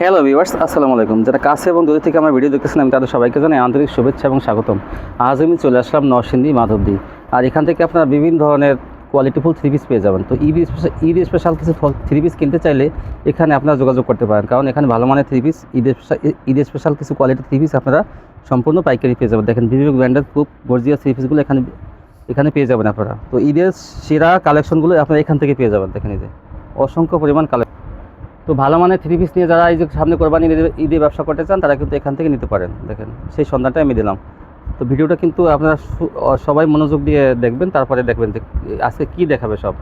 Hello viewers আসসালামু আলাইকুম। যারা কাছে এবং দূর থেকে আমার ভিডিও দেখতেছেন, আমি তাদের সবাইকে জানাই আন্তরিক শুভেচ্ছা এবং স্বাগতম। আজ আমি চলে আসলাম নরসিংদী, মাধবদী। আর এখান থেকে আপনারা বিভিন্ন ধরনের কোয়ালিটিফুল থ্রি পিস পেয়ে যাবেন। তো স্পেশাল ঈদ স্পেশাল কিছু থ্রি পিস কিনতে চাইলে এখানে আপনারা যোগাযোগ করতে পারেন। কারণ এখানে ভালো মানের three piece special Eid special কিছু কোয়ালিটি থ্রি পিস আপনারা সম্পূর্ণ পাইকারি পেয়ে যাবেন। দেখেন বিভিন্ন ব্র্যান্ডের খুব গর্জিয়াস থ্রি পিসগুলো এখানে এখানে পেয়ে যাবেন আপনারা। তো ঈদের সেরা কালেকশনগুলো আপনারা এখান থেকে পেয়ে যাবেন। দেখেন এই যে, অসংখ্য পরিমাণ কালেকশন তো ভালো মানের থ্রি পিস নিয়ে যারা এই যে সামনে কোরবানি ঈদে ব্যবসা করতে চান, তারা কিন্তু এখান থেকে নিতে পারেন। দেখেন, সেই সন্ধানটাই আমি দিলাম। তো ভিডিওটা কিন্তু আপনারা সবাই মনোযোগ দিয়ে দেখবেন, তারপরে দেখবেন যে আজকে কি দেখাবে সব।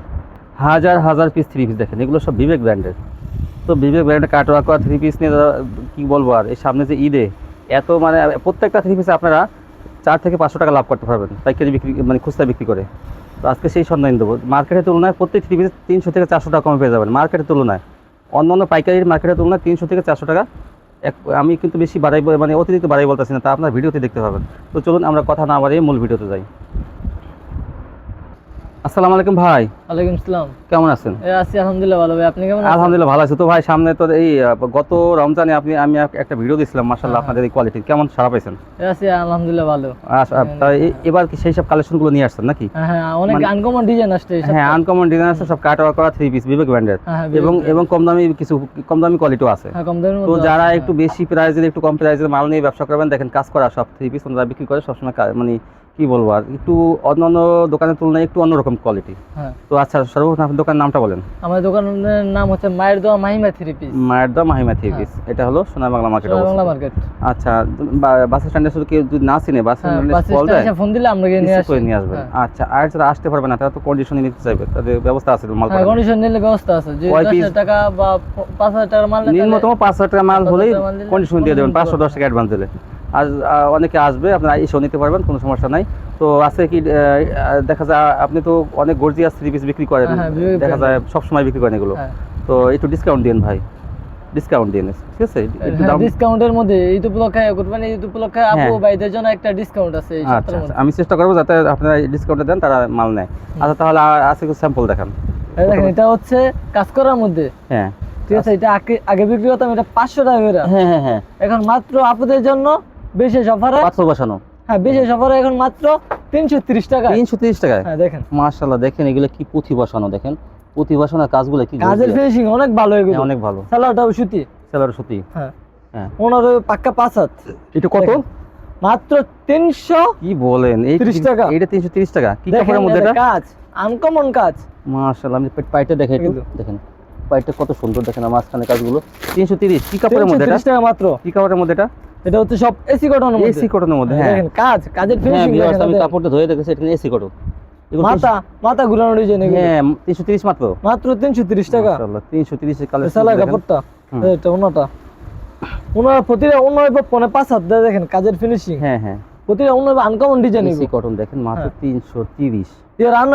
হাজার হাজার পিস থ্রি পিস দেখেন, এগুলো সব বিবেক ব্র্যান্ডের। তো বিবেক ব্র্যান্ডের কাটোয়া করা থ্রি পিস নিয়ে কী বলব আর, এই সামনে যে ঈদে এত মানে প্রত্যেকটা থ্রি পিসে আপনারা চার থেকে পাঁচশো টাকা লাভ করতে পারবেন, পাইকারি বিক্রি মানে খুচরা বিক্রি করে। তো আজকে সেই সন্ধান দেবো। মার্কেটের তুলনায় প্রত্যেক থ্রি পিসে তিনশো থেকে চারশো টাকা কমে পেয়ে যাবেন, মার্কেটের তুলনায়। অন্য অন্য পাইকারির মার্কেটের তুলনায় তিনশো থেকে চারশো টাকা। এক, আমি কিন্তু বেশি বাড়াই মানে অতিরিক্ত বাড়াই বলতেছি না, তা আপনার ভিডিওতে দেখতে পাবেন। তো চলুন আমরা কথা না বাড়িয়ে মূল ভিডিওতে যাই। আসসালামু আলাইকুম ভাই। ওয়ালাইকুম আসসালাম। কেমন আছেন? আছি আলহামদুলিল্লাহ ভালো ভাই। আপনি কেমন আছেন? আলহামদুলিল্লাহ ভালো আছি। তো ভাই সামনে তো এই গত রমজানে আপনি আমি একটা ভিডিও দিয়েছিলাম মাসাল্লাহ হ্যাঁ। আপনাদের এই কোয়ালিটি কেমন সারা পাইছেন? আছি আলহামদুলিল্লাহ ভালো। আপ- এবার কি সেই সব কালেকশনগুলো নিয়ে আসছেন নাকি? হ্যাঁ হ্যাঁ অনেক মানে- আনকমন ডিজাইন আসছে হ্যাঁ আনকমন ডিজাইন আছে সব কাট করা থ্রি পিস বিবেক ব্র্যান্ডের হ্যাঁ হ্যাঁ এবং এবং কম দামি কিছু কম দামি কোয়ালিটিও আছে। হ্যাঁ তো যারা একটু বেশি প্রাইজের একটু কম প্রাইজের মাল নিয়ে ব্যবসা করবেন দেখেন কাজ করা সব থ্রি পিস ওনারা বিক্রি করে সবসময় মানে কি বলব আর একটু অন্য অন্য দোকানের তুলনায় একটু অন্যরকম কোয়ালিটি হ্যাঁ। তো আচ্ছা সর্বপ্রথম আপনার দোকানের নামটা বলেন। আমার দোকানের নাম হচ্ছে মায়ের দোয়া মাহিমা থ্রি পিস মায়ের দা মাহিমা থ্রি পিস এটা হলো সোনা বাংলা মার্কেট বাংলা মার্কেট আচ্ছা বাস স্ট্যান্ডে শুধু কেউ যদি না চিনে বাস হ্যাঁ স্ট্যান্ডে দেয় ফোন দিলে আমরা গিয়ে নিয়ে রিসিভ আসি। করে নিয়ে আসবেন। হ্যাঁ। আচ্ছা আর যারা আসতে পারবে না তারা তো কন্ডিশনে নিতে চাইবে তাদের ব্যবস্থা আছে মাল হ্যাঁ কন্ডিশন নিলে ব্যবস্থা আছে। যে কয় দশ piece? হাজার টাকা বা প- পাঁচ হাজার টাকার মাল নেয় নিম্নতম তাহলে- পাঁচ হাজার টাকা মাল হলেই কন্ডিশন দিয়ে দেবেন condition পাঁচশো দশ টাকা অ্যাডভান্স দিলে। আহ, অনেকে আসবে আপনারা এসেও নিতে পারবেন কোনো সমস্যা নাই। তো আজকে কি দেখা যায় আপনি তো অনেক গর্জিয়াস থ্রি পিস বিক্রি করেন হ্যাঁ, হ্যাঁ, দেখা যায় সব সময় বিক্রি করেন এগুলো। হ্যাঁ। তো একটু ডিসকাউন্ট দিন ভাই ডিসকাউন্ট দিন ঠিক আছে? একটু দাম ডিসকাউন্টের মধ্যে ঈদ উপলক্ষে কোরবানি ঈদ উপলক্ষে আপু। ভাইদের জন্য একটা ডিসকাউন্ট আছে আচ্ছা আচ্ছা আমি চেষ্টা করব যাতে আপনারা দেন তারা মাল নেয়। আচ্ছা তাহলে আজকে স্যাম্পল দেখান। দেখেন এটা হচ্ছে কাজ করার মধ্যে। হ্যাঁ। ঠিক আছে এটা আগে বিক্রি করতাম এটা পাঁচশো টাকা হ্যাঁ হ্যাঁ হ্যাঁ। এখন মাত্র আপুদের জন্য বিশেষ অফারে পাথর বসানো। হ্যাঁ বিশেষ অফারে এখন মাত্র তিনশো তিরিশ টাকা। তিনশো তিরিশ টাকায়? হ্যাঁ দেখেন। মার্শাল্লাহ দেখেন এগুলো কি পুঁথি বসানো দেখেন। পুঁথি বসানোর কাজগুলো কি কাজের ফিনিশিং অনেক ভালো এগুলো। হ্যাঁ, অনেক ভালো। সুতি। সেলার সত্যি হ্যাঁ। হ্যাঁ। ওনার পাক্কা পাঁচ হাত। এটা কত? মাত্র তিনশো কি বলেন? এই 30 টাকা। এটা তিনশো তিরিশ টাকা। কি কাপড়ের মধ্যে এটা? কাজ আনকমন কাজ। মার্শাল্লাহ আমি পাইটা দেখে একটু। দেখেন পাইটা কত সুন্দর দেখেন মাঝখানে কাজগুলো। তিনশো তিরিশ কি কাপড়ের মধ্যে 330 টাকা মাত্র। কি কাপড়ের মধ্যে এটা? এটা হচ্ছে সব এসি কটনের মধ্যে। এসি কটনের মধ্যে হ্যাঁ। দেখেন কাজ কাজের হ্যাঁ ফিনিশিং দেখেন আমি কাপড়টা ধুয়ে দেখেছি এটা এসি কটন মাথা মাথা ঘুরানো ডিজাইন এগুলো। হ্যাঁ তিনশো তিরিশ মাত্র। মাত্র তিনশো তিরিশ টাকা। তিনশো তিরিশ কালার সেলাই কাপড়টা এটা ওনাটা। ওনার প্রতিটা ওনার পনে পাঁচ হাত দেখেন কাজের ফিনিশিং হ্যাঁ হ্যাঁ। প্রতিটা ওনার আনকমন ডিজাইন এসি কটন দেখেন মাত্র হ্যাঁ। তিনশো তিরিশ। এর অন্য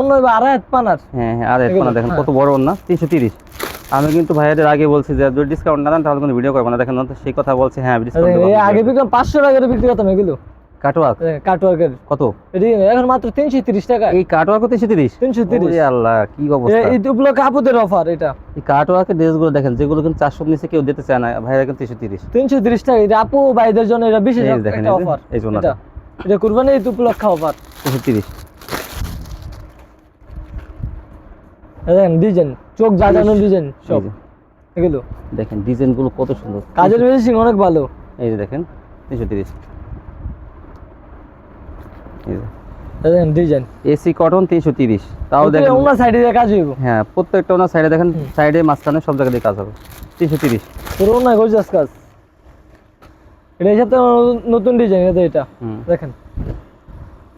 অন্য আড়াই হাত পানার। হ্যাঁ হ্যাঁ আর এগুলো, এরপর দেখেন হ্যাঁ। কত বড় না তিনশো তিরিশ। আমি কিন্তু ভাইয়াদের আগে বলছি যে যদি ডিসকাউন্ট না দেন তাহলে কোনো ভিডিও করব না। দেখেন তো সেই কথা বলছে হ্যাঁ ডিসকাউন্ট এই আগে বিক্রম পাঁচশো টাকা করে বিক্রি করতাম এগুলো। কাটোয়াক কাটওয়ার্কের কত? এখন মাত্র তিনশো তিরিশ টাকা। এই কাটোয়াকে তিনশো তিরিশ? তিনশো তিরিশ। আল্লাহ কি অবস্থা? এই উপলক্ষে আপুদের অফার এটা। এই কাটোয়াকে ড্রেসগুলো দেখেন যেগুলো কিন্তু চারশো নিচে কেউ দিতে চায় না ভাইয়া কিন্তু তিনশো তিরিশ। তিনশো তিরিশ টাকা এটা আপু ভাইদের জন্য এটা বিশেষ এই দেখেন, এই অফার এই যে ওনাটা। এটা এটা কুরবানি ঈদ উপলক্ষে অফার তিনশো তিরিশ। দেখেন ডিজাইন চোখ জাগানো ডিজাইন সব। এগুলো। দেখেন ডিজাইনগুলো কত সুন্দর। কাজের ফিনিশিং অনেক ভালো। এই যে দেখেন তিনশো তিরিশ। দেখেন ডিজাইন। এসি কটন তিনশো তিরিশ। তাও দেখেন অন্য সাইডে দিয়ে কাজ হইব। হ্যাঁ প্রত্যেকটা ওনার সাইডে দেখেন সাইডে মাঝখানে সব জায়গায় দিয়ে কাজ হবে। তিনশো তিরিশ। তোর অন্য গর্জাস কাজ। এটা সাথে নতুন ডিজাইন এটা দেখেন।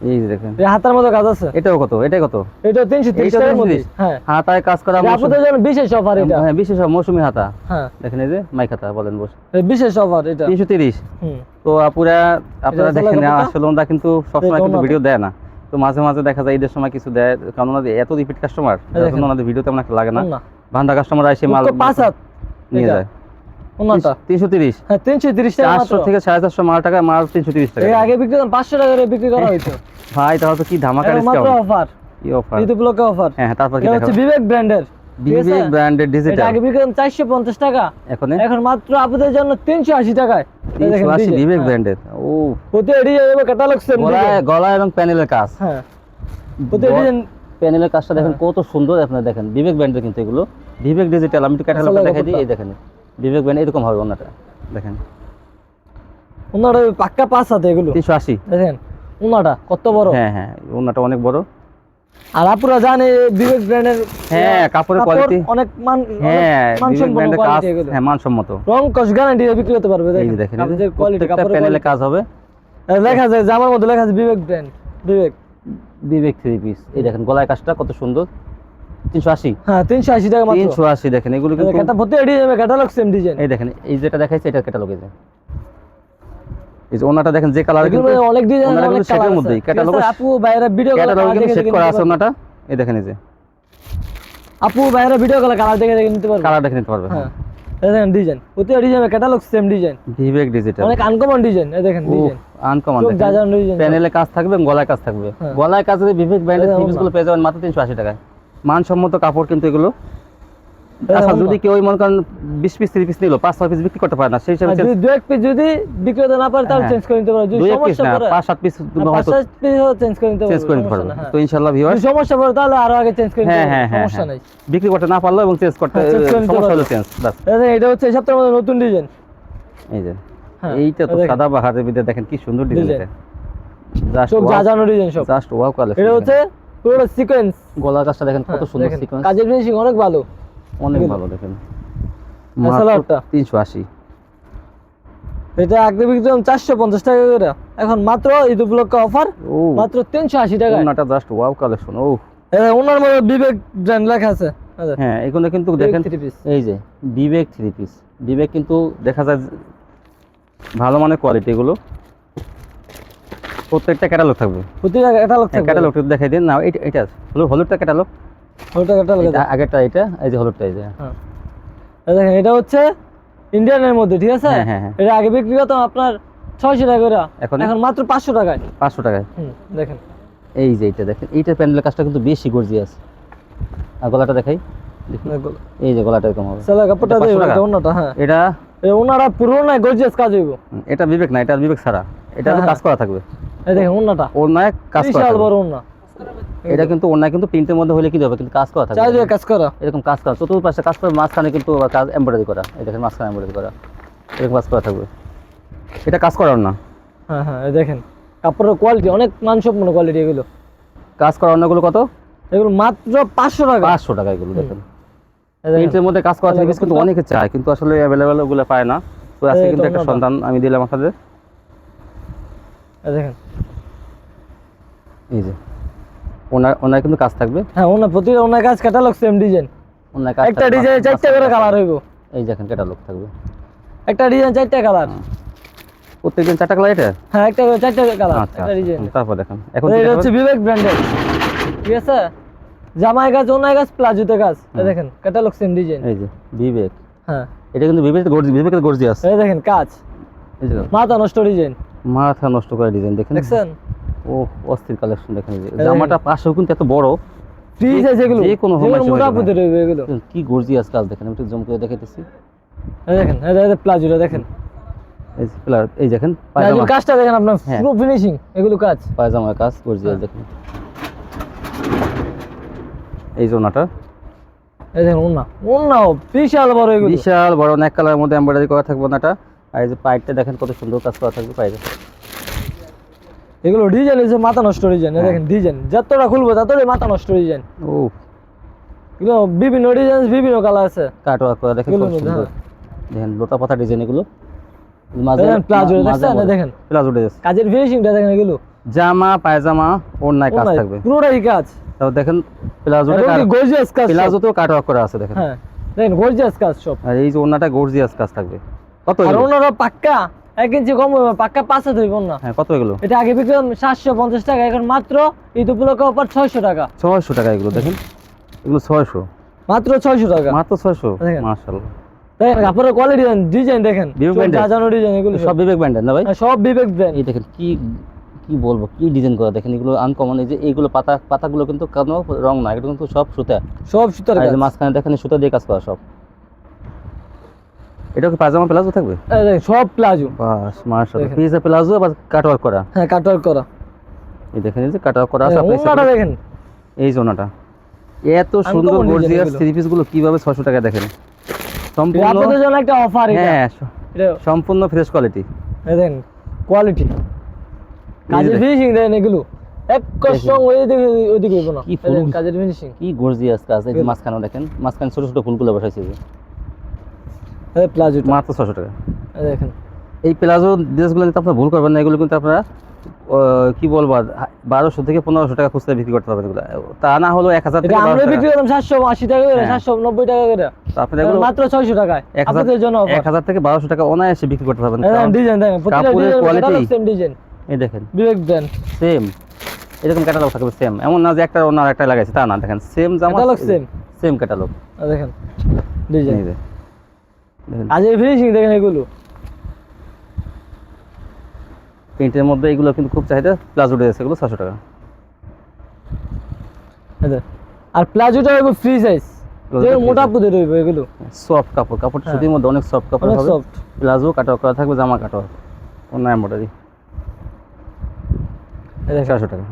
এই দেখেন। এটা হাতার মতো কাজ আছে? এটাও কত? এটাই কত? এটা তিনশো তিরিশ এইটা টাকার মধ্যে। হ্যাঁ। হাতায় কাজ করা এটা জন্য বিশেষ অফার এটা। হ্যাঁ বিশেষ মৌসুমি হাতা। হ্যাঁ। দেখেন এই যে মাইক হাতা বলেন বস। বিশেষ অফার এটা। তিনশো তিরিশ। হুম। তো আপুরা আপনারা দেখেন আসলে কিন্তু সবসময় কিন্তু ভিডিও দেয় না। তো মাঝে মাঝে দেখা যায় ঈদের সময় কিছু দেয় কারণ ওনাদের এত রিপিট কাস্টমার ওনাদের ভিডিও তেমন একটা লাগে না। ভান্ডা কাস্টমার এসে মাল পাঁচ নিয়ে যায়। ওনাটা তিনশো তিরিশ। হ্যাঁ টাকা থেকে মাল টাকা মাল তিনশো তিরিশ টাকা। এর আগে বিক্রি করতাম পাঁচশো টাকা করে বিক্রি করা হইতো। ভাই তাহলে তো কি ধামাকা এখন মাত্র অফার কি অফার ঈদ উপলক্ষে অফার হ্যাঁ তারপর কি দেখাবো? বিবেক ব্র্যান্ডের বিবেক ব্র্যান্ডের এটা আগে বিক্রি করতাম চারশো পঞ্চাশ টাকা। এখন এখন মাত্র আপনাদের জন্য তিনশো আশি টাকায়। বিবেক হ্যাঁ। ব্র্যান্ডের ও। ক্যাটালগ সেম গলায় গলা এবং প্যানেলের কাজ। হ্যাঁ। ডিজাইন প্যানেলের কাজটা দেখেন। কত সুন্দর আপনারা দেখেন। বিবেক ব্র্যান্ডের কিন্তু এগুলো। বিবেক ডিজিটাল আমি একটু ক্যাটালগটা দেখাই দিই এই দেখেন। বিবেক ব্র্যান্ড এরকম হবে ওনাটা দেখেন। ওনার পাক্কা পাঁচ হাতে এগুলো। তিনশো আশি। দেখেন ওনাটা কত বড়? হ্যাঁ হ্যাঁ ওনাটা অনেক বড়। আর আপুরা জানে বিবেক ব্র্যান্ডের হ্যাঁ কাপড়ের কোয়ালিটি অনেক মান হ্যাঁ হ্যাঁ মানসম্মত। রং কস গ্যারান্টি বিক্রি হতে পারবে দেখেন। দেখেন কোয়ালিটি কাপড়ের প্যানেলে কাজ হবে। লেখা আছে জামার মধ্যে লেখা আছে Bibek brand Bibek. Bibek three piece এই দেখেন গলায় কাজটা কত সুন্দর। তিনশো আশি। হ্যাঁ তিনশো আশি টাকা মাত্র। দেখেন এগুলো কিন্তু একটা প্রতি ডিজাইন ক্যাটালগ সেম ডিজাইন এই দেখেন এই যেটা দেখাইছে এটা ক্যাটালগ এই যে এই যে ওনাটা দেখেন যে কালার কিন্তু অনেক ডিজাইন অনেক কালার মধ্যেই, মধ্যেই আপু বাইরে ভিডিও ক্যাটালগ কালার কিন্তু সেট করা আছে ওনাটা। এই দেখেন এই যে। আপু বাইরে ভিডিও কলে কালার দেখে দেখে নিতে পারবে। কালার দেখে নিতে পারবে হ্যাঁ। এই দেখেন ডিজাইন প্রতি design catalogue same design digital অনেক আনকমন ডিজাইন এই দেখেন ডিজাইন আনকমন চোখ জাজানো ডিজাইন প্যানেলে কাজ থাকবে গলায় কাজ থাকবে। হ্যাঁ। গলায় কাজ যদি বিবেক ব্র্যান্ডের এটা গুলো পেয়ে যাবেন মাত্র তিনশো আশি টাকায়। মানসম্মত কাপড় কিন্তু এগুলো। আচ্ছা যদি কেউ মনে করেন বিশ পিস তিরিশ পিস নিলো পাঁচ ছয় পিস বিক্রি করতে পারে না সেই হিসাবে দু এক পিস যদি বিক্রি হতে না পারে তাহলে হ্যাঁ। চেঞ্জ করে নিতে দুই পিস না পাঁচ সাত পিস হ্যাঁ, পাঁচ সাত পিস চেঞ্জ করে নিতে চেঞ্জ করে নিতে পারবে হ্যাঁ। তো ভিউয়ার সমস্যা পড়ে তাহলে আরও আগে চেঞ্জ করে হ্যাঁ হ্যাঁ হ্যাঁ সমস্যা হ্যাঁ। নাই। বিক্রি করতে না পারল এবং চেঞ্জ করতে হ্যাঁ, সমস্যা হলো চেঞ্জ বাস এটা হচ্ছে এই সপ্তাহের মধ্যে নতুন ডিজাইন এই যে হ্যাঁ, এইটা তো। সাদা বাহারের ভিতরে দেখেন কি সুন্দর ডিজাইন। এটা। জাস্ট চোখ জাজানো ডিজাইন সব। জাস্ট ওয়াও এটা হচ্ছে পুরো সিকোয়েন্স গলার কাজটা দেখেন কত সুন্দর সিকোয়েন্স কাজের ফিনিশিং অনেক ভালো। অনেক ভালো দেখেন। সালোয়ারটা? তিনশো আশি। এটা আগে বিক্রি করলাম চারশো পঞ্চাশ টাকা করে। এখন মাত্র ঈদ উপলক্ষে অফার মাত্র তিনশো আশি টাকা ওনাটা জাস্ট ওয়াও কালেকশন ও। ওনার মধ্যে বিবেক ব্র্যান্ড লেখা আছে। হ্যাঁ এখানে কিন্তু দেখেন। এই যে বিবেক থ্রি পিস বিবেক কিন্তু দেখা যায় ভালো মানের কোয়ালিটি এগুলো। প্রত্যেকটা ক্যাটালগ থাকবে। প্রতিটা ক্যাটালগ হ্যাঁ থাকবে? ক্যাটালগটা দেখাই দিন। না এটা এটা হলুদ হলুদটা ক্যাটালগ ওটা ক্যাটালগ আগেরটা এটা এই যে হলুদটা এই যে। হ্যাঁ। দেখেন এটা হচ্ছে ইন্ডিয়ানের মধ্যে ঠিক আছে? হ্যাঁ, হ্যাঁ, হ্যাঁ। এটা আগে বিক্রি করতাম আপনার ছয়শো টাকা করে। এখন? এখন মাত্র পাঁচশো টাকায়। পাঁচশো টাকায়? হুম দেখেন। এই যে এইটা দেখেন। এইটার প্যান্ডেলের কাজটা কিন্তু বেশি গর্জিয়াস। আর গলাটা দেখাই। দেখি। এই যে গলাটা এরকম হবে। সেলা কাপড়টা এটা 500 এটা অন্যটা হ্যাঁ। এটা ওনারা পুরো না গর্জিয়াস কাজ হইব। এটা বিবেক না এটা বিবেক ছাড়া। এটা হ্যাঁ, কাজ করা থাকবে। এই দেখেন কাজ করা বিশাল বড় ওনা এটা কিন্তু অন্যায় কিন্তু প্রিন্টের মধ্যে হলে কি হবে? কিন্তু কাজ করা চাই কাজ করা। এরকম কাজ করা। চতুর্পাশে কাজ করে মাঝখানে কিন্তু কাজ এমব্রয়ডারি করা। এই দেখেন মাঝখানে এমব্রয়ডারি করা। এরকম কাজ করা থাকবে। এটা কাজ করার না হ্যাঁ হ্যাঁ দেখেন। কাপড়ের কোয়ালিটি অনেক মানসম্পন্ন কোয়ালিটি এগুলো। কাজ করা অন্যগুলো কত? এগুলো মাত্র পাঁচশো টাকা। পাঁচশো টাকা এগুলো দেখেন। প্রিন্টের মধ্যে কাজ করা তাহলে থাকে কিন্তু অনেকে চায় কিন্তু আসলে অ্যাভেলেবেল ওগুলো পায় না। তো আজকে কিন্তু একটা। সন্ধান আমি দিলাম আপনাদের। দেখেন। এই যে। ওনার ওনার কিন্তু কাজ থাকবে? হ্যাঁ ওনার প্রতিটা ওনার কাজ ক্যাটালগ সেম ডিজাইন ওনার কাজ একটা ডিজাইন চারটে করে কালার হইব। এই দেখেন ক্যাটালগ থাকবে। একটা ডিজাইন চারটে কালার প্রত্যেকদিন চারটা কালার এটা? হ্যাঁ একটা করে চারটে কালার আচ্ছা একটা ডিজাইন আচ্ছা, তারপর দেখেন। এখন এটা হচ্ছে বিবেক ব্র্যান্ডের ঠিক আছে? জামাই গাছ ওনাই গাছ প্লাজোতে গাছ। দেখেন ক্যাটালগ সেম ডিজাইন এই যে বিবেক হ্যাঁ। এটা কিন্তু বিবেক গর্জি বিবেকের গর্জি আছে। এই দেখেন কাজ। মাথা নষ্ট ডিজাইন মাথা নষ্ট করে ডিজাইন দেখেন দেখছেন? ও অস্থির কালেকশন দেখেন জামাটা পাশেও কিন্তু এত বড়। ফ্রি সাইজ এগুলো। যে কোনো এগুলো কি গর্জিয়াস কাজ দেখেন আমি একটু জম করে দেখাইতেছি। এই দেখেন এই দেখেন প্লাজোটা দেখেন। এই যে pillar, এই দেখেন পায়জামা। কাজটা দেখেন আপনার হ্যাঁ। পুরো ফিনিশিং এগুলো কাজ। পায়জামার কাজ গর্জিয়াস হ্যাঁ। দেখেন। এই যে ওনাটা। এই দেখেন ওনা। ওনাও বিশাল বড় এগুলো। বিশাল বড় নেক কালারের মধ্যে এমব্রয়ডারি করা থাকবে ওনাটা। আর এই যে পাইপটা দেখেন কত সুন্দর কাজ করা থাকবে পাইপে। এগুলো ডিজাইন হচ্ছে মাথা নষ্ট ডিজাইন হ্যাঁ। দেখেন ডিজাইন যতটা খুলবো ততটাই মাথা নষ্ট ডিজাইন। ও এগুলো বিভিন্ন ডিজাইন বিভিন্ন কালার আছে। কাট ওয়ার্ক করা দেখেন সুন্দর। দেখেন লতা পাতা ডিজাইন এগুলো। মাঝে দেখেন প্লাজো দেখেন। প্লাজো কাজের ফিনিশিংটা দেখেন এগুলো। জামা পায়জামা কাজ থাকবে। পুরোটাই কাজ। তারপর দেখেন প্লাজোটা গর্জিয়াস কাজ। প্লাজোতেও করা আছে দেখেন। হ্যাঁ। দেখেন গর্জিয়াস কাজ সব। আর এই যে ওড়নাটা গর্জিয়াস কাজ থাকবে। কত আর ওনারা পাক্কা এক ইঞ্চি কম পাক্কা পাঁচ না হ্যাঁ কত এগুলো এটা আগে বিক্রি সাতশো পঞ্চাশ টাকা এখন মাত্র ঈদ উপলক্ষে অফার ছয়শো টাকা। ছয়শো টাকা এগুলো দেখেন। এগুলো ছয়শো। মাত্র ছয়শো টাকা। মাত্র ছয়শো? দেখেন। মার্শাল্লাহ কোয়ালিটি ডিজাইন দেখেন। বিবেক brand এর? সাজানো ডিজাইন এগুলো। সব বিবেক ব্র্যান্ডের না ভাই? হ্যাঁ, সব বিবেক ব্র্যান্ড এই দেখেন কি কি বলব কি ডিজাইন করা দেখেন এগুলো আনকমন এই যে এইগুলো পাতা পাতাগুলো কিন্তু কোনো রং না এগুলো কিন্তু সব সুতা। সব যে মাঝখানে দেখেন সুতা দিয়ে কাজ করা সব। এটা কি পাজামা প্লাজো থাকবে? সব প্লাজো। বাস মার্শাল্লাহ দেখেন। পিজা প্লাজো আবার কাটওয়ার্ক করা? হ্যাঁ কাটওয়ার্ক করা। এই দেখেন এই যে কাটওয়ার্ক করা আছে দেখেন, আপনার ওড়নাটা দেখেন। এই জোনাটা। এত সুন্দর গর্জিয়াস থ্রি পিসগুলো কীভাবে ছশো টাকা দেখেন? সম্পূর্ণ আপনাদের জন্য একটা অফার এটা। হ্যাঁ এটা সম্পূর্ণ ফ্রেশ কোয়ালিটি দেখেন কোয়ালিটি কাজের। ফিনিশিং দেখেন এগুলো। এক কষ্ট ওইদিকে ওইদিকে না। কাজের ফিনিশিং কি গর্জিয়াস কাজ। এই যে। মাঝখানে দেখেন। মাঝখানে ছোট ছোট ফুলগুলো বসাইছে প্লাজোটা। মাত্র ছশো টাকা। দেখেন। এই প্লাজো ড্রেসগুলো নিতে আপনারা ভুল করবেন না এগুলো কিন্তু আপনারা কি বলব বারোশো থেকে পনেরোশো টাকা খুচরা বিক্রি করতে পারবেন এগুলো। তা না হলো এক হাজার এটা থেকে আমরা বিক্রি করলাম সাতশো আশি টাকা করে হ্যাঁ। সাতশো নব্বই টাকা করে। এগুলো মাত্র ছয়শো টাকায় এক হাজার জন্য এক হাজার থেকে বারোশো টাকা অনায়াসে বিক্রি করতে পারবেন। ডিজাইন দেখেন কাপড়ের ডিজাইন সেম ডিজাইন এই দেখেন। বিবেক ব্র্যান্ড সেম এরকম ক্যাটালগ থাকবে সেম এমন না যে একটা অন্য একটা লাগাইছে তা না দেখেন। সেম জামা same। সেম ক্যাটালগ দেখেন ডিজাইন এই যে দেখেন ফিনিশিং দেখেন এগুলো। প্রিন্টের মধ্যে এগুলো কিন্তু খুব চাহিদা প্লাজো ড্রেস এগুলো ছশো টাকা। আর প্লাজোটা হইব ফ্রি সাইজ এগুলো মোটা। পুদের হইব এগুলো। সফট কাপড় কাপড় সুতির মধ্যে অনেক সফট কাপড় হ্যাঁ। হবে। সফট প্লাজো কাটাও করা থাকবে জামা কাটাও অন্য এম্বয়ডারি এই দেখেন। চারশো টাকা।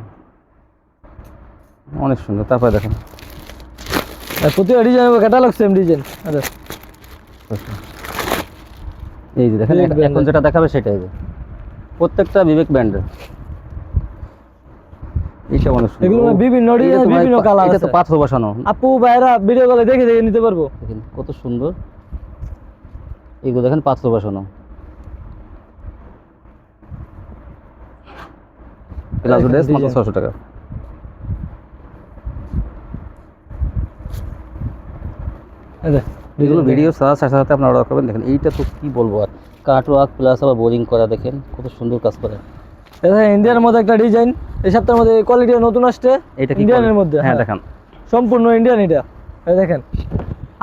অনেক সুন্দর তারপরে দেখেন। প্রতিটা ডিজাইন ক্যাটালগ সেম ডিজাইন এই যে দেখেন এখন যেটা দেখাবে সেটাই যে। প্রত্যেকটা বিবেক ব্র্যান্ডের এইসব অনেক এগুলো বিভিন্ন এটা ডিজাইন তো ভাই বিভিন্ন কালার এটা তো পাথর বসানো। আপু ভাইরা ভিডিও কলে দেখে দেখে নিতে পারব। দেখেন কত সুন্দর। এগুলো দেখেন পাথর বসানো। প্লাজো ড্রেস মাত্র ছশো টাকা। এগুলো ভিডিও সাথে সাথে সাথে আপনারা অর্ডার করবেন। দেখেন এইটা তো কি বলব আর? কাট ওয়ার্ক প্লাস আবার বোরিং করা দেখেন কত সুন্দর কাজ করে। দেখেন। ইন্ডিয়ার মধ্যে একটা ডিজাইন এই সপ্তাহের মধ্যে কোয়ালিটি নতুন আসছে এটা ইন্ডিয়ানের মধ্যে হ্যাঁ দেখান। সম্পূর্ণ ইন্ডিয়ান এটা। দেখেন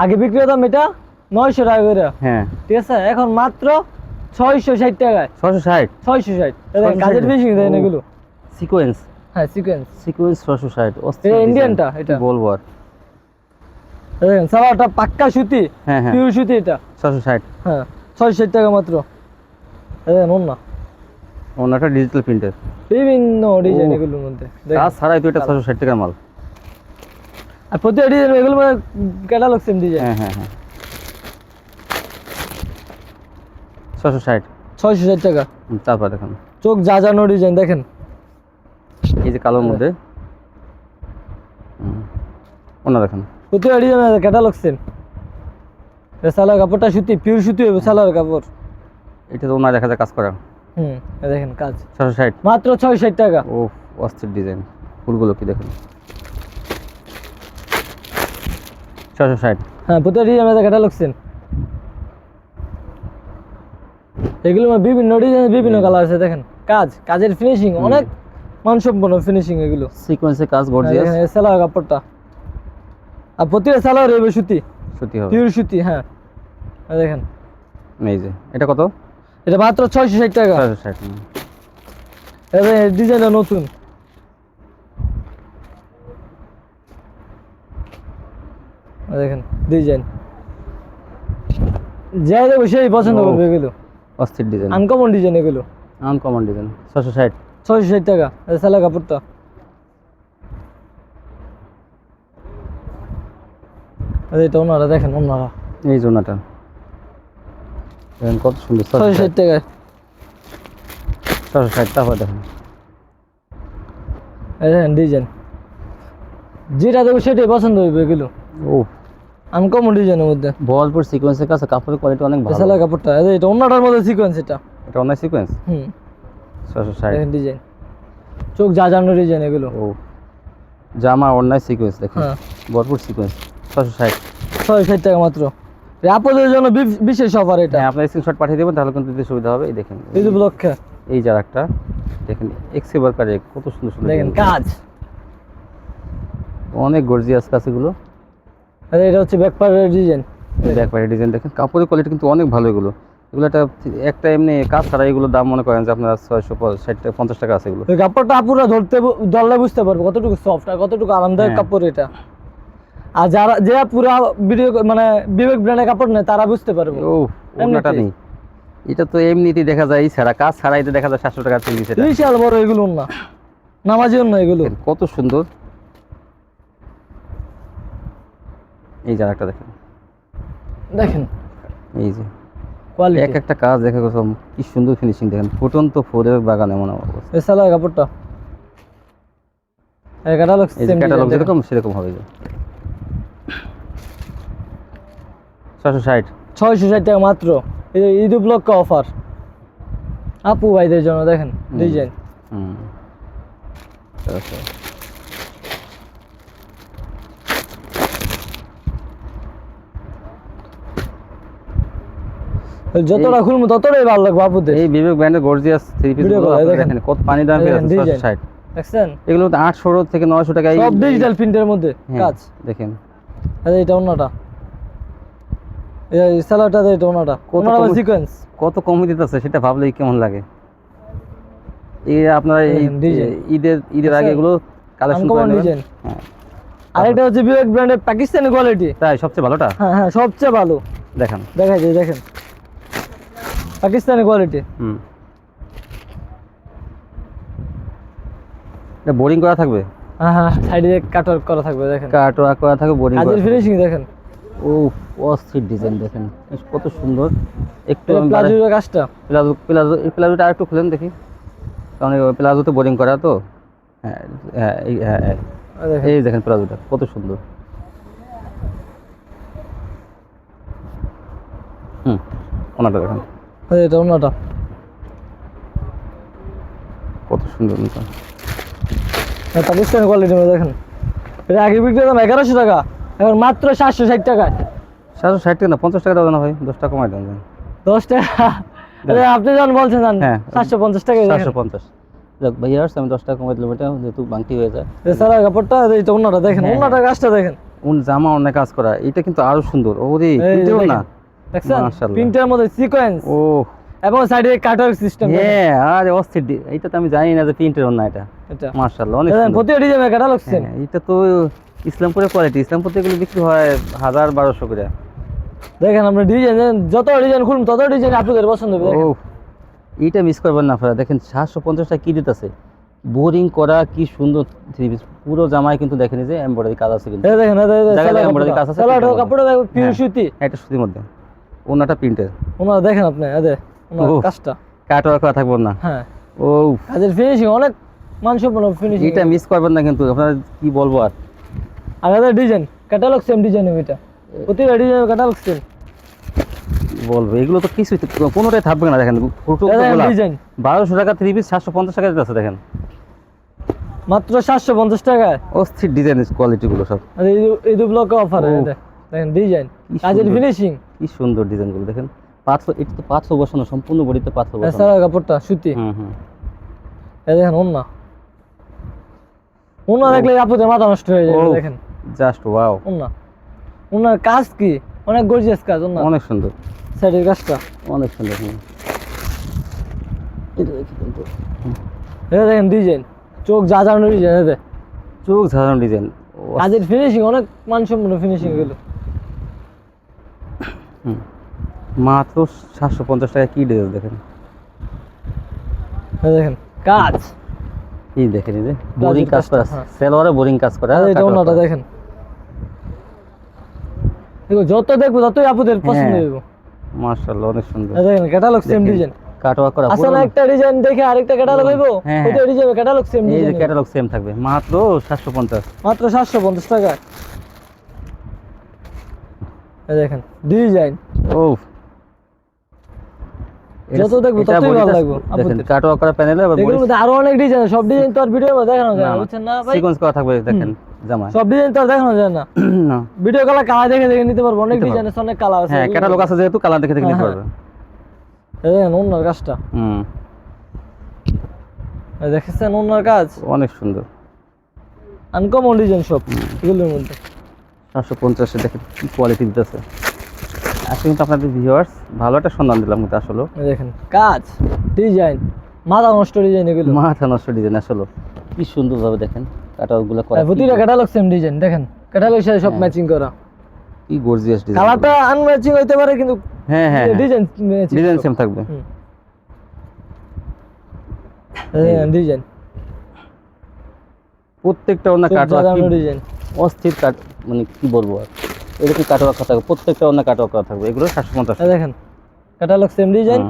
আগে বিক্রি হতাম এটা নয়শো টাকা করে। হ্যাঁ। ঠিক আছে এখন মাত্র ছয়শো ষাট টাকায়। ছশো ষাট? ছয়শো ষাট। এই দেখেন 660 কাজের দেখেন ও। এগুলো। সিকোয়েন্স হ্যাঁ সিকোয়েন্স সিকোয়েন্স ছশো ষাট ইন্ডিয়ানটা, এটা। বলব আর? দেখেন সালোয়ারটা পাক্কা সুতি হ্যাঁ হ্যাঁ। পিওর সুতি এটা। ছশো ষাট। হ্যাঁ ছয়শো ষাট টাকা মাত্র। এই দেখেন অন্য ওনাটা ডিজিটাল প্রিন্টের বিভিন্ন ডিজাইন এগুলোর মধ্যে। কাজ ছাড়াই তো এটা ছশো ষাট টাকার মাল। আর প্রতিটা ডিজাইন এগুলো মানে ক্যাটালগ সেম ডিজাইন হ্যাঁ হ্যাঁ হ্যাঁ। ছশো ষাট। ছয়শো ষাট টাকা। তারপর দেখুন। চোখ যা জানো ডিজাইন দেখেন। এই যে কালোর মধ্যে। হুম, ওনা দেখেন। প্রতিটা ডিজাইন ক্যাটালগ সেম সালোয়ার কাপড়টা সুতি পিওর সুতি হবে কাপড়। এটা তো দেখা যায় কাজ করা। হুম দেখেন কাজ। ছশো ষাট। মাত্র ছয় ষাট টাকা। ও অস্থির ডিজাইন ফুলগুলো কি দেখেন? ছশো ষাট। হ্যাঁ প্রতিটা ডিজাইন ক্যাটালগ সেম এগুলো মানে বিভিন্ন ডিজাইন বিভিন্ন কালার আছে দেখেন। কাজ কাজের ফিনিশিং অনেক মানসম্পন্ন ফিনিশিং এগুলো। সিকোয়েন্সের কাজ গর্জিয়াস সালোয়ার কাপড়টা। আর প্রতিটা সুতি। সত্যি হবে। পিওর সুতি হ্যাঁ। দেখেন। এই যে এটা কত? এটা মাত্র ছয়শো ষাট টাকা। ছশো ষাট এবার ডিজাইনটা নতুন। দেখেন ডিজাইন। যাই দেবো সেই পছন্দ করবে এগুলো। অস্থির ডিজাইন। আনকমন ডিজাইন এগুলো। Uncommon design. ছশো ষাট। ছয়শো ষাট টাকা সালা কাপড়টা। এটা ওনারা দেখেন ওনারা। এই জোনাটা দেখেন কত সুন্দর ছয়শো ষাট টাকায়। ছশো ষাট তারপর দেখেন। এই দেখেন ডিজাইন যেটা দেবো সেটাই পছন্দ হইবে এগুলো। ও। আনকমন ডিজাইনের মধ্যে। ভরপুর সিকোয়েন্সের কাছে কাপড়ের কোয়ালিটি অনেক ভালো। সালা কাপড়টা এটা ওনাটার মধ্যে সিকোয়েন্স এটা। এটা অনেক সিকোয়েন্স হুম। ছশো ষাট। ডিজাইন চোখ যা জানো ডিজাইন এগুলো। ও। জামা অন্যায় সিকোয়েন্স দেখেন। ভরপুর সিকোয়েন্স ছশো ষাট। ছয় ষাট টাকা মাত্র। এই জন্য বিশেষ অফার এটা। হ্যাঁ আপনার স্ক্রিনশট পাঠিয়ে দেবেন তাহলে কিন্তু দিতে সুবিধা হবে। এই দেখেন ঈদ উপলক্ষে এই যার একটা দেখেন এক্সি ওয়ার্কারে কত সুন্দর সুন্দর দেখেন কাজ। অনেক গর্জিয়াস কাজ এগুলো। আর এটা হচ্ছে ব্যাকপারের ডিজাইন ব্যাক পাইটের ডিজাইন দেখেন কাপড়ের কোয়ালিটি কিন্তু অনেক ভালো এগুলো। এগুলো একটা একটা এমনি কাজ ছাড়া এগুলোর দাম মনে করেন যে আপনার ছয়শো ষাট টাকা পঞ্চাশ টাকা আছে এগুলো। কাপড়টা আপুরা ধরতে ধরলে বুঝতে পারবে কতটুকু সফট আর কতটুকু আরামদায়ক হ্যাঁ। কাপড় এটা। আর যারা যে পুরা ভিডিও মানে বিবেক ব্র্যান্ডের কাপড় নেয় তারা বুঝতে পারবে। ও এমনিতেই। নেই। এটা তো এমনিতেই দেখা যায় ছাড়া কাজ ছাড়া এটা দেখা যায় সাতশো টাকা এটা বিশাল বড় এগুলো না। নামাজি না এগুলো। কত সুন্দর। এই যে আরেকটা দেখেন। দেখেন। এই যে। কোয়ালিটি এক একটা কাজ দেখে কসম কি সুন্দর ফিনিশিং দেখেন। ফুটন্ত ফোরের বাগান এমন অবস্থা। এই সালোয়ার কাপড়টা। এই ক্যাটালগ যেরকম সেরকম হবে ছশো ষাট। ছয়শো ষাট টাকা মাত্র। ঈদ উপলক্ষে অফার আপু ভাইদের জন্য দেখেন ডিজাইন আচ্ছা। যতটা খুলবো ততটাই ভালো লাগবে আপুদের। এই বিবেক ব্র্যান্ডের গর্জিয়াস থ্রি পিস দেখেন। কত পানি দাম দেখেন, আছে দেখছেন? এগুলো তো আটশো থেকে নয়শো টাকা সব ডিজিটাল প্রিন্টের মধ্যে হ্যাঁ, কাজ। দেখেন। এই এটা অন্যটা এই সালোয়ারটা এটা অন্যটা কত অন্যটা সিকোয়েন্স কত কমে দিতেছে সেটা ভাবলেই কেমন লাগে। এই আপনার ঈদের ঈদের আগে আচ্ছা, এগুলো কালেকশন করে নেবেন। হ্যাঁ। আরেকটা হচ্ছে বিবেক ব্র্যান্ডের পাকিস্তানি কোয়ালিটি তাই সবচেয়ে ভালোটা? হ্যাঁ হ্যাঁ সবচেয়ে ভালো। দেখান। দেখাই যায় দেখেন। পাকিস্তানি কোয়ালিটি হুম। বোরিং করা থাকবে? সাইডে কাটার করা থাকবে দেখেন। কাটোয়া করা থাকবে বোরিং করা কাজের ফিনিশিং দেখেন। ও অস্থির ডিজাইন দেখেন। কত সুন্দর। একটু প্লাজোর কাজটা। প্লাজো প্লাজো প্লাজোটা আরেকটু খুলেন দেখি। কারণ প্লাজোতে বোরিং করা তো। হ্যাঁ হ্যাঁ এই- হ্যাঁ হ্যাঁ। দেখেন। প্লাজোটা কত সুন্দর। হুম ওনাটা দেখেন। এটা অন্যটা কত সুন্দর পাকিস্তানি কোয়ালিটি দেখেন। এটা আগে বিক্রি এগারোশো টাকা এখন মাত্র সাতশো ষাট সাতশো ষাট টাকা না পঞ্চাশ টাকা দাও না ভাই দশ টাকা কমাই দেন। দশ টাকা? আপনি যখন বলছেন হ্যাঁ। সাতশো পঞ্চাশ টাকা সাতশো পঞ্চাশ। যাক ভাইয়া আসছে আমি দশ টাকা কমাই দিলাম এটা যেহেতু বাংটি হয়ে যায়। সারা কাপড়টা এই অন্যটা দেখেন হ্যাঁ, অন্যটা দেখেন। উন জামা অনেক কাজ করা এটা কিন্তু আরও সুন্দর। ওরে। না দেখছেন? প্রিন্টের মধ্যে সিকোয়েন্স ও এবং সাইডে কাটার সিস্টেম হ্যাঁ আরে অস্থির। এইটা তো আমি জানি না যে প্রিন্টের না এটা। এটা মার্শাল্লাহ অনেক প্রতি ডিজাইনে কাটা লাগছেন হ্যাঁ, এটা তো ইসলামপুরের কোয়ালিটি ইসলামপুর থেকে বিক্রি হয় হাজার বারোশো করে। দেখেন আমরা ডিজাইন যত ডিজাইন খুলুন তত ডিজাইন আপনাদের পছন্দ হবে ও এইটা মিস করবেন না আপনারা দেখেন সাতশো পঞ্চাশটা কি দিতেছে। বোরিং করা কি সুন্দর থ্রি পিস পুরো জামায় কিন্তু দেখেন যে এমব্রয়ডারি কাজ আছে কিন্তু। দেখেন। কাজ আছে, পিওর হ্যাঁ। সুতি। একটা সুতির মধ্যে। ওনাটা প্রিন্টের ওনারা দেখেন আপনি। কাজটা। কাটোয়া করা থাকব না। হ্যাঁ। ও কাজের ফিনিশিং অনেক মানসম্পন্ন ফিনিশিং এটা মিস করবেন না কিন্তু আপনারা কি বলব আর? এদের ডিজাইন ক্যাটালগ সেম ডিজাইন এটা। প্রতিটা ডিজাইন ক্যাটালগ সেম বলব এগুলো তো কিছুই কোনোটাই থাকবে না দেখেন ডিজাইন বারোশো টাকা থ্রি পিস সাতশো পঞ্চাশ টাকা দিতেছে দেখেন। মাত্র সাতশো পঞ্চাশ টাকায়? অস্থির ডিজাইন কোয়ালিটিগুলো সব। এই দু- ব্লকে অফার দেখেন ডিজাইন কাজের ফিনিশিং কি সুন্দর ডিজাইনগুলো দেখেন। পাথর এটা তো পাথর বসানো সম্পূর্ণ বডিতে পাথর বসানো। কাপড়টা সুতি। হুম হুম। এই দেখেন ওন্না ওন্না দেখলে আপুদের মাথা নষ্ট হয়ে যায় দেখেন। জাস্ট ওয়াও ওন্না ওনার কাজ কি? অনেক গর্জিয়াস কাজ ওন্না অনেক সুন্দর। সাইডের কাজটা। অনেক সুন্দর হুম। এটা দেখি কিন্তু। এই দেখেন ডিজাইন চোখ যা ডিজাইন দেখ চোখ ঝাড়ানো ডিজাইন কাজের ফিনিশিং অনেক মানসম্পন্ন ফিনিশিং এগুলো মাত্র সাতশো পঞ্চাশ টাকা কি ডিজাইন দেখেন? এই দেখেন কাজ। এই দেখেন এই যে বোরিং কাজ করা হ্যাঁ। সেলোয়ারে বোরিং কাজ করা এটা ওন্নাটা দেখেন। দেখো যত দেখব ততই আপুদের পছন্দ হ্যাঁ। হইব। মার্শাল্লাহ অনেক সুন্দর। দেখেন ক্যাটালগ সেম ডিজাইন কাটোয়া করা আসলে একটা ডিজাইন দেখে আরেকটা ক্যাটালগ হইব? হ্যাঁ, ওইটা ডিজাইন ক্যাটালগ সেম এই যে ক্যাটালগ সেম থাকবে। মাত্র সাতশো পঞ্চাশ। মাত্র সাতশো পঞ্চাশ টাকা। এই দেখেন ডিজাইন ও যত দেখব ততই ভালো লাগবে দেখেন। কাটোয়া করা প্যানেলে আবার এগুলোর মধ্যে আরও অনেক ডিজাইন সব ডিজাইন তো আর মধ্যে দেখানো যায় না বুঝছেন না ভাই? সিকোয়েন্স করা থাকবে দেখেন জামায় সব ডিজাইন তো দেখানো যায় না। ভিডিও কালার দেখে দেখে নিতে পারব অনেক নিতে ডিজাইন আছে অনেক কালার আছে। হ্যাঁ ক্যাটালগ আছে যেহেতু কালার দেখে দেখে নিতে পারবে। এই দেখেন ওনার কাজটা। হুম। দেখেছেন ওনার কাজ? অনেক সুন্দর। আনকমন ডিজাইন সব এগুলোর মধ্যে। সাতশো পঞ্চাশে দেখেন কি কোয়ালিটি দিতেছে। আজকে কিন্তু আপনাদের ভিউয়ার্স ভালো একটা সন্ধান দিলাম কিন্তু আসলে দেখেন কাজ ডিজাইন মাথা নষ্ট ডিজাইন এগুলো। মাথা নষ্ট ডিজাইন আসলে কি সুন্দরভাবে দেখেন কাটাগুলো করা। প্রতিটা ক্যাটালগ সেম ডিজাইন দেখেন ক্যাটালগ সাথে সব। ম্যাচিং করা। কি গর্জিয়াস ডিজাইন কালারটা আনম্যাচিং হইতে পারে কিন্তু হ্যাঁ হ্যাঁ ডিজাইন ডিজাইন সেম থাকবে। ডিজাইন প্রত্যেকটা ওনা কাটওয়ার্ক ডিজাইন অস্থির কাট মানে কি বলব আর? এরকম কাটোয়া করা থাকবে প্রত্যেকটা অন্য কাটোয়া করা থাকবে এগুলো সাতশো পঞ্চাশ দেখেন ক্যাটালগ সেম ডিজাইন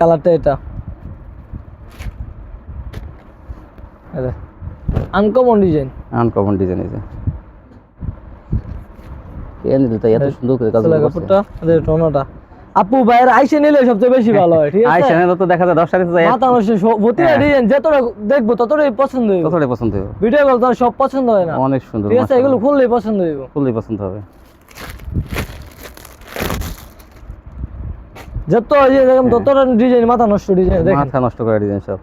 কালারটা এটা। আনকমন ডিজাইন আনকমন ডিজাইন এই যে। কেন নিল তাই এত সুন্দর করে কাজ কাপড়টা টোনাটা। আপু বাইরে আইসে নিলে সবচেয়ে বেশি ভালো হয় ঠিক আছে? চ্যানেল তো দেখা যায় দশ টাকা যায় মাথা নষ্ট সব- প্রতিটা হ্যাঁ। ডিজাইন যতটা দেখব ততটাই পছন্দ হইব। কতটাই পছন্দ হবে ভিডিও কল তো সব পছন্দ হয় না। অনেক সুন্দর ঠিক আছে এগুলো খুললেই পছন্দ হইব। ফুলই পছন্দ হবে। যত এই যে দেখেন ততটা ডিজাইন মাথা নষ্ট ডিজাইন দেখেন। মাথা নষ্ট করে ডিজাইন সব।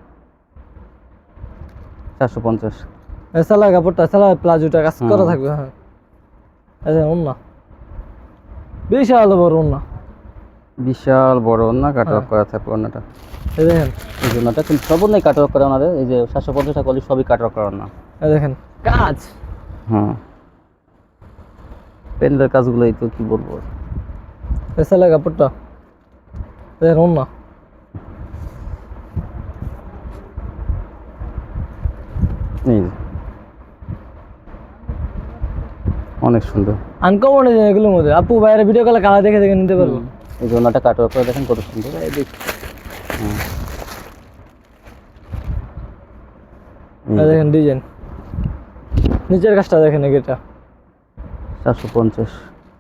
চারশো পঞ্চাশ। সালার কাপড়টা সালার প্লাজোটা কাজ করা থাকবে হ্যাঁ। আচ্ছা ওন্না বিশাল বড় ওন্না বিশাল বড় ওনা কাটওয়ার্ক হ্যাঁ। করা থাকে ওনাটা এই দেখেন। এই ওনাটা কিন্তু সব নাই কাটওয়ার্ক করা ওনাদের এই যে সাতশো পঞ্চাশ টাকা সবই কাটওয়ার্ক করা না এই দেখেন। কাজ? হ্যাঁ। পেন্ডের কাজগুলো এই তো কি বলব? এই কাপড়টা। এই দেখেন ওন্না এই অনেক সুন্দর। আনকমন এগুলোর মধ্যে। আপু বাইরে ভিডিও কলে কালার দেখে দেখে নিতে পারব। এই যে ওনাটা কাটওয়ার্ক করে দেখেন কত সুন্দর। দেখেন ডিজাইন। নিচের কাজটা দেখেন এটা চারশো পঞ্চাশ।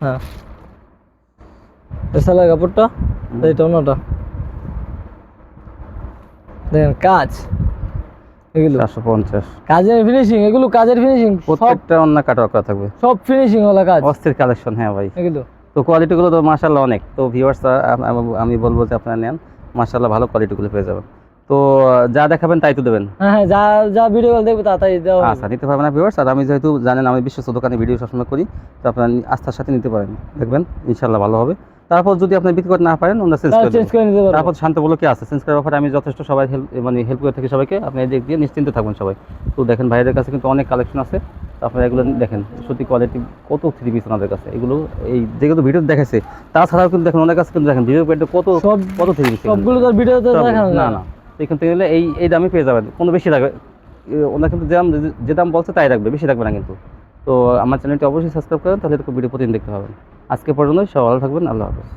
হ্যাঁ। এই সালার কাপড়টা এইটা ওন্নাটা দেখেন কাজ। এগুলো। চারশো পঞ্চাশ। কাজের ফিনিশিং এগুলো কাজের ফিনিশিং প্রত্যেকটা অন্য কাটওয়ার্ক করা থাকবে। সব ফিনিশিং ওলা কাজ। অস্থির কালেকশন হ্যাঁ ভাই। এগুলো। তো কোয়ালিটিগুলো তো মাসাল্লাহ অনেক। তো ভিউয়ার্স আমি বলব যে আপনারা নেন মাশাল্লাহ ভালো কোয়ালিটিগুলো পেয়ে যাবেন। তো যা দেখাবেন তাই তো দেবেন। হ্যাঁ হ্যাঁ যা যা ভিডিও দেখবে তা তাই। আচ্ছা নিতে পারবেন না ভিউয়ার্স আর আমি যেহেতু জানেন আমি বিশ্বস্ত দোকানে ভিডিও সবসময় করি তো আপনারা আস্থার সাথে নিতে পারেন। দেখবেন ইনশাল্লাহ ভালো হবে। তারপর যদি আপনি বিক্রি করতে না পারেন ওনারা চেঞ্জ করে চেঞ্জ করে নিতে পারব। তারপর শান্ত বলো কি আছে? চেঞ্জ করার ব্যাপারে আমি যথেষ্ট সবাই হেল্প মানে হেল্প করে থাকি সবাইকে। আপনি এই দিক দিয়ে নিশ্চিন্তে থাকবেন সবাই। তো দেখেন ভাইদের কাছে কিন্তু অনেক কালেকশন আছে। আপনারা এগুলো দেখেন সত্যি কোয়ালিটি কত থ্রি পিস ওনাদের কাছে। এগুলো এই যেগুলো ভিডিও দেখাচ্ছে তাছাড়াও কিন্তু দেখেন ওনার কাছে কিন্তু দেখেন ভিডিও পেটে কত সব কত থ্রি পিস সবগুলো তো ভিডিওতে দেখানো না না। এখান থেকে নিলে এই এই দামে পেয়ে যাবেন। কোনো বেশি লাগবে ওনার কিন্তু যে দাম যে দাম বলছে তাই রাখবে বেশি রাখবে না কিন্তু। তো আমার চ্যানেলটি অবশ্যই সাবস্ক্রাইব করেন তাহলে তো ভিডিও প্রতিদিন দেখতে পাবেন। আজকে পর্যন্ত সবাই ভালো থাকবেন, আল্লাহ হাফেজ।